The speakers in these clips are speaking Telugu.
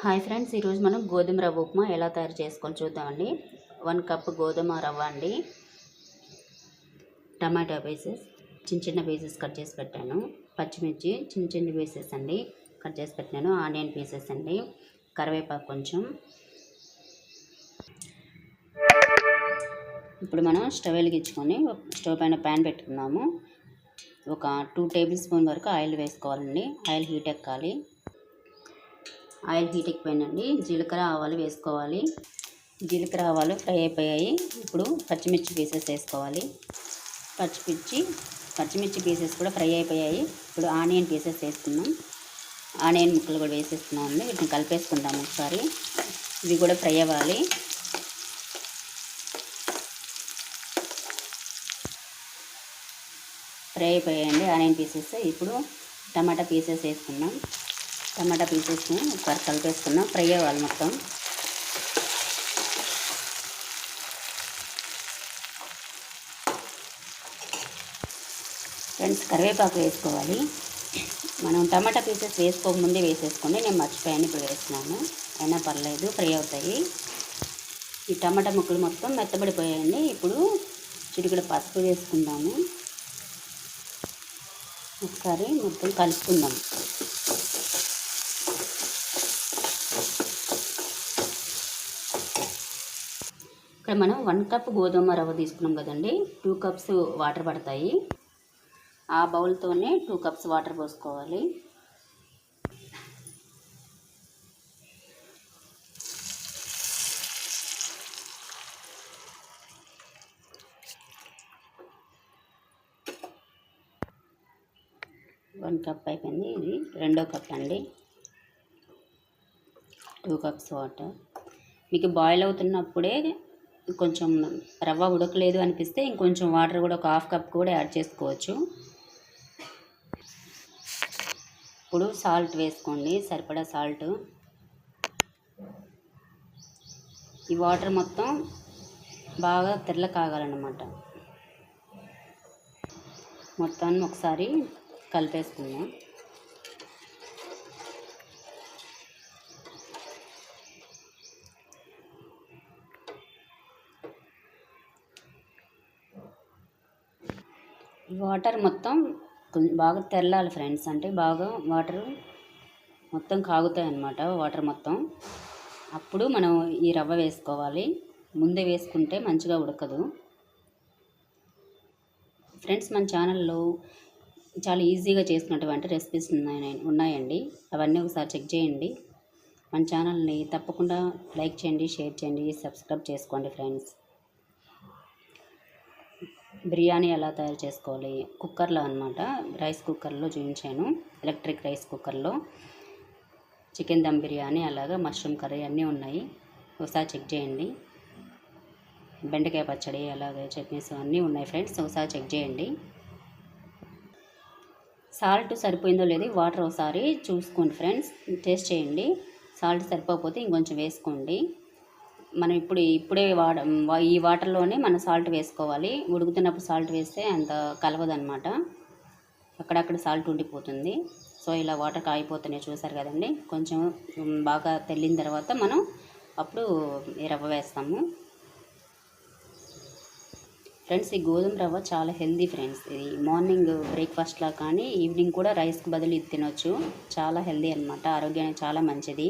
హాయ్ ఫ్రెండ్స్ ఈరోజు మనం గోధుమ రవ్వ ఉప్మా ఎలా తయారు చేసుకోవాలి చూద్దామండి. వన్ కప్ గోధుమ రవ్వ అండి. టమాటా పీసెస్ చిన్న చిన్న పీసెస్ కట్ చేసి పెట్టాను. పచ్చిమిర్చి చిన్న చిన్న పీసెస్ అండి కట్ చేసి పెట్టాను. ఆనియన్ పీసెస్ అండి కరివేపాకు కొంచెం. ఇప్పుడు మనం స్టవ్ వెలిగించుకొని స్టవ్ పైన ప్యాన్ పెట్టుకుందాము ఒక టూ టేబుల్ స్పూన్ వరకు ఆయిల్ వేసుకోవాలండి. ఆయిల్ హీట్ ఎక్కాలి. ఆయిల్ హీట్ ఎక్కిపోయిందండి జీలకర్ర ఆవాలు వేసుకోవాలి. జీలకర్ర ఆవాలు ఫ్రై అయిపోయాయి. ఇప్పుడు పచ్చిమిర్చి పీసెస్ వేసుకోవాలి. పచ్చిమిర్చి పచ్చిమిర్చి పీసెస్ కూడా ఫ్రై అయిపోయాయి. ఇప్పుడు ఆనియన్ పీసెస్ వేసుకున్నాం ఆనియన్ ముక్కలు కూడా వేసేస్తున్నాం అండి వీటిని కలిపేసుకుందాం ఒకసారి. ఇవి కూడా ఫ్రై అవ్వాలి. ఫ్రై అయిపోయాయండి ఆనియన్ పీసెస్. ఇప్పుడు టమాటా పీసెస్ వేసుకున్నాం టమాటా పీసెస్ని ఒకసారి కలిపేసుకున్నాం ఫ్రై అవ్వాలి మొత్తం. ఫ్రెండ్స్ కరివేపాకు వేసుకోవాలి. మనం టమాటా పీసెస్ వేసుకోకముందే వేసేసుకోండి. నేను మర్చిపోయాను ఇప్పుడు వేస్తున్నాను. అయినా పర్లేదు ఫ్రై అవుతాయి. ఈ టమాటా ముక్కలు మొత్తం మెత్తబడిపోయాయండి. ఇప్పుడు చిటికడ పసుపు వేసుకుందాము. ఒకసారి మొత్తం కలుపుకుందాం. ఇక్కడ మనం వన్ కప్ గోధుమ రవ్వ తీసుకున్నాం కదండి. టూ కప్స్ వాటర్ పడతాయి. ఆ బౌల్తోనే టూ కప్స్ వాటర్ పోసుకోవాలి. వన్ కప్ అయిపోయింది. ఇది రెండో కప్ అండి. Two cups water. మీకు బాయిల్ అవుతున్నప్పుడే కొంచెం రవ్వ ఉడకలేదు అనిపిస్తే ఇంకొంచెం వాటర్ కూడా ఒక హాఫ్ కప్ కూడా యాడ్ చేసుకోవచ్చు. ఇప్పుడు సాల్ట్ వేసుకోండి సరిపడా సాల్ట్. ఈ వాటర్ మొత్తం బాగా తెల్ల కాగాలన్నమాట. మొత్తాన్ని ఒకసారి కలిపేసుకుందాం. వాటర్ మొత్తం కొంచెం బాగా తెల్లాలి ఫ్రెండ్స్. అంటే బాగా వాటర్ మొత్తం కాగుతాయి అన్నమాట వాటర్ మొత్తం. అప్పుడు మనం ఈ రవ్వ వేసుకోవాలి. ముందే వేసుకుంటే మంచిగా ఉడకదు. ఫ్రెండ్స్ మన ఛానల్లో చాలా ఈజీగా చేసుకున్నటువంటి రెసిపీస్ ఉన్నాయి ఉన్నాయండి. అవన్నీ ఒకసారి చెక్ చేయండి. మన ఛానల్ని తప్పకుండా లైక్ చేయండి షేర్ చేయండి సబ్స్క్రైబ్ చేసుకోండి ఫ్రెండ్స్. బిర్యానీ ఎలా తయారు చేసుకోవాలి? కుక్కర్లో అనమాట రైస్ కుక్కర్లో చూపించాను ఎలక్ట్రిక్ రైస్ కుక్కర్లో. చికెన్ దమ్ బిర్యానీ అలాగే మష్రూమ్ కర్రీ అన్నీ ఉన్నాయి. ఒకసారి చెక్ చేయండి. బెండకాయ పచ్చడి అలాగే చట్నీస్ అన్నీ ఉన్నాయి ఫ్రెండ్స్. ఒకసారి చెక్ చేయండి. సాల్ట్ సరిపోయిందో లేదో వాటర్ ఒకసారి చూసుకోండి ఫ్రెండ్స్. టేస్ట్ చేయండి. సాల్ట్ సరిపోకపోతే ఇంకొంచెం వేసుకోండి. మనం ఇప్పుడు ఇప్పుడే వాడ ఈ వాటర్లోనే మనం సాల్ట్ వేసుకోవాలి. ఉడుకుతున్నప్పుడు సాల్ట్ వేస్తే అంత కలవదనమాట అక్కడక్కడ సాల్ట్ ఉండిపోతుంది. సో ఇలా వాటర్ కాగిపోతున్నాయి చూసారు కదండి. కొంచెం బాగా తెల్లిన తర్వాత మనం అప్పుడు రవ్వ వేస్తాము. ఫ్రెండ్స్ ఈ గోధుమ రవ్వ చాలా హెల్దీ ఫ్రెండ్స్. ఇది మార్నింగ్ బ్రేక్ఫాస్ట్లా కానీ ఈవినింగ్ కూడా రైస్కి బదులు ఇది తినొచ్చు. చాలా హెల్దీ అనమాట ఆరోగ్యానికి చాలా మంచిది.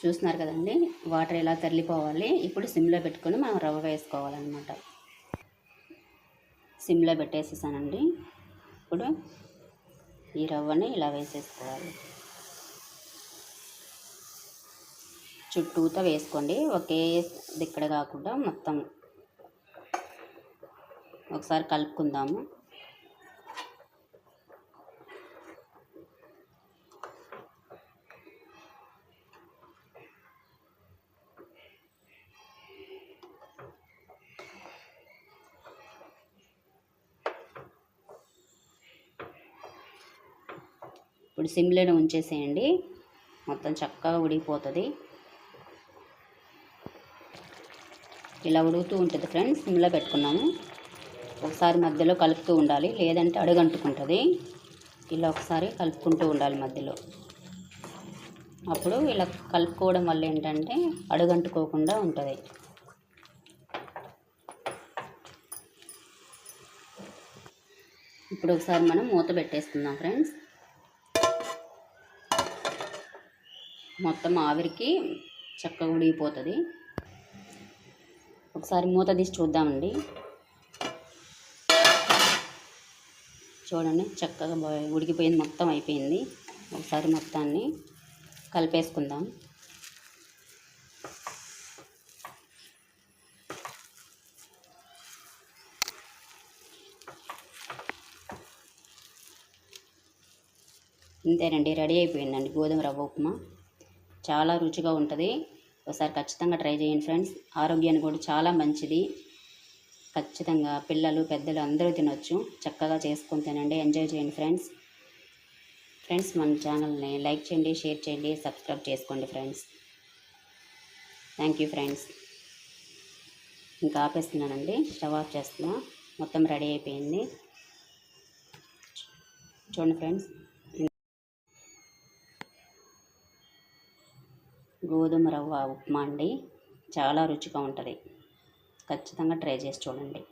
చూస్తున్నారు కదండి. వాటర్ ఎలా తరలిపోవాలి? ఇప్పుడు సిమ్లో పెట్టుకొని మనం రవ్వ వేసుకోవాలన్నమాట. సిమ్లో పెట్టేసేసానండి. ఇప్పుడు ఈ రవ్వని ఇలా వేసేసుకోవాలి. చుట్టూతో వేసుకోండి. ఒకే దిక్కడ కాకుండా మొత్తం ఒకసారి కలుపుకుందాము. ఇప్పుడు సిమ్లోనే ఉంచేసేయండి. మొత్తం చక్కగా ఉడికిపోతుంది. ఇలా ఉడుకుతూ ఉంటుంది ఫ్రెండ్స్. సిమ్లో పెట్టుకున్నాము. ఒకసారి మధ్యలో కలుపుతూ ఉండాలి. లేదంటే అడుగంటుకుంటుంది. ఇలా ఒకసారి కలుపుకుంటూ ఉండాలి మధ్యలో. అప్పుడు ఇలా కలుపుకోవడం వల్ల ఏంటంటే అడుగంటుకోకుండా ఉంటుంది. ఇప్పుడు ఒకసారి మనం మూత పెట్టేసుకుందాం ఫ్రెండ్స్. మొత్తం ఆవిరికి చక్కగా ఉడిగిపోతుంది ఒకసారి మూత తీసి చూద్దామండి. చూడండి చక్కగా ఉడికిపోయింది మొత్తం అయిపోయింది. ఒకసారి మొత్తాన్ని కలిపేసుకుందాం. ఇంతేనండి రెడీ అయిపోయిందండి గోధుమ రవ్వ ఉప్మా. చాలా రుచిగా ఉంటుంది. ఒకసారి ఖచ్చితంగా ట్రై చేయండి ఫ్రెండ్స్. ఆరోగ్యానికి కూడా చాలా మంచిది. ఖచ్చితంగా పిల్లలు పెద్దలు అందరూ తినొచ్చు. చక్కగా చేసుకొని తినండి. ఎంజాయ్ చేయండి ఫ్రెండ్స్. ఫ్రెండ్స్ మన ఛానల్ని లైక్ చేయండి షేర్ చేయండి సబ్స్క్రైబ్ చేసుకోండి ఫ్రెండ్స్. Thank you friends. ఇంకా ఆపేస్తున్నానండి. స్టవ్ ఆఫ్ చేస్తున్నా. మొత్తం రెడీ అయిపోయింది. చూడండి ఫ్రెండ్స్. గోధుమ రవ్వ ఉప్మా అండి. చాలా రుచిగా ఉంటుంది. ఖచ్చితంగా ట్రై చేసి చూడండి.